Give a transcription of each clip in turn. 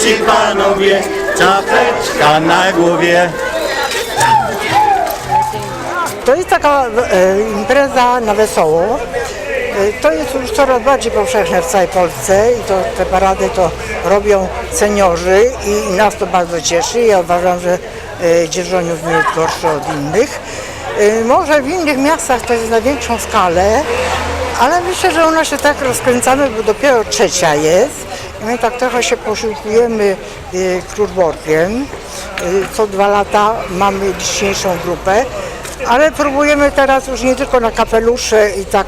mości panowie, czapeczka na głowie. To jest taka e, impreza na wesoło. E, to jest już coraz bardziej powszechne w całej Polsce i to te parady to robią seniorzy i nas to bardzo cieszy. Ja uważam, że e, Dzierżoniów nie jest gorszy od innych. E, może w innych miastach to jest na większą skalę, ale myślę, że u nas się tak rozkręcamy, bo dopiero trzecia jest. My tak trochę się posiłkujemy y, krurworkiem. Y, co dwa lata mamy liczniejszą grupę. Ale próbujemy teraz już nie tylko na kapelusze i tak,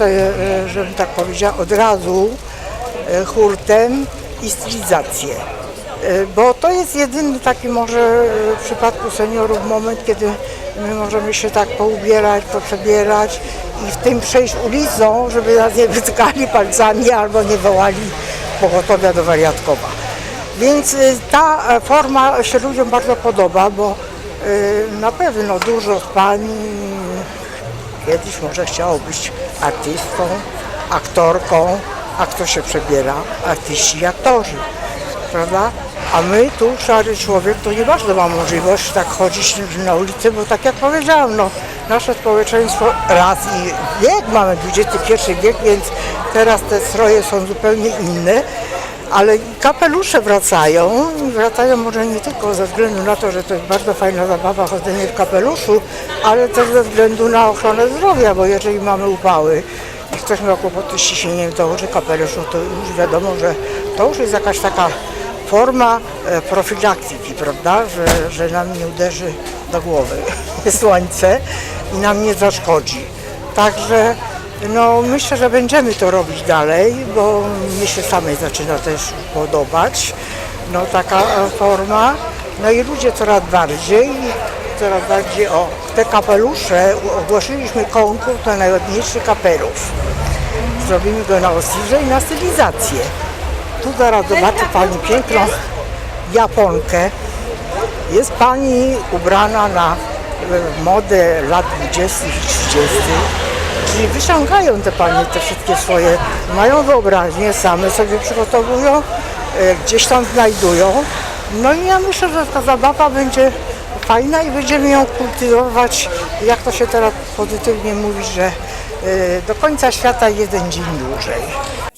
e, e, żebym tak powiedziała, od razu e, hurtem i stylizację. Bo to jest jedyny taki może w przypadku seniorów moment, kiedy my możemy się tak poubierać, poprzebierać i w tym przejść ulicą, żeby nas nie wytkali palcami albo nie wołali pogotowia do wariatkowa. Więc y, ta e, forma się ludziom bardzo podoba, bo y, na pewno dużo z pań kiedyś może chciało być artystką, aktorką, a kto się przebiera? Artyści i aktorzy, prawda? A my tu, szary człowiek, to nie bardzo ma możliwość tak chodzić na ulicę, bo tak jak powiedziałam, no, nasze społeczeństwo raz i wiek, mamy XXI wiek, więc teraz te stroje są zupełnie inne, ale kapelusze wracają, wracają może nie tylko ze względu na to, że to jest bardzo fajna zabawa chodzenie w kapeluszu, ale też ze względu na ochronę zdrowia, bo jeżeli mamy upały i ktoś miał kłopoty z ciśnieniem, to kapelusz, no to już wiadomo, że to już jest jakaś taka forma e, profilaktyki, prawda, że, że nam nie uderzy do głowy słońce i nam nie zaszkodzi. Także no, myślę, że będziemy to robić dalej, bo mnie się samej zaczyna też podobać no, taka e, forma. No i ludzie coraz bardziej, coraz bardziej o te kapelusze ogłosiliśmy konkurs na najładniejszy kapelusz. Zrobimy go na osirze i na stylizację. Tu zaraz zobaczy Pani piękną Japonkę. Jest Pani ubrana na e, modę lat 20. i 30. Czyli wyciągają te Panie te wszystkie swoje, mają wyobraźnię, same sobie przygotowują, e, gdzieś tam znajdują. No i ja myślę, że ta zabawa będzie fajna i będziemy ją kultywować, jak to się teraz pozytywnie mówi, że e, do końca świata jeden dzień dłużej.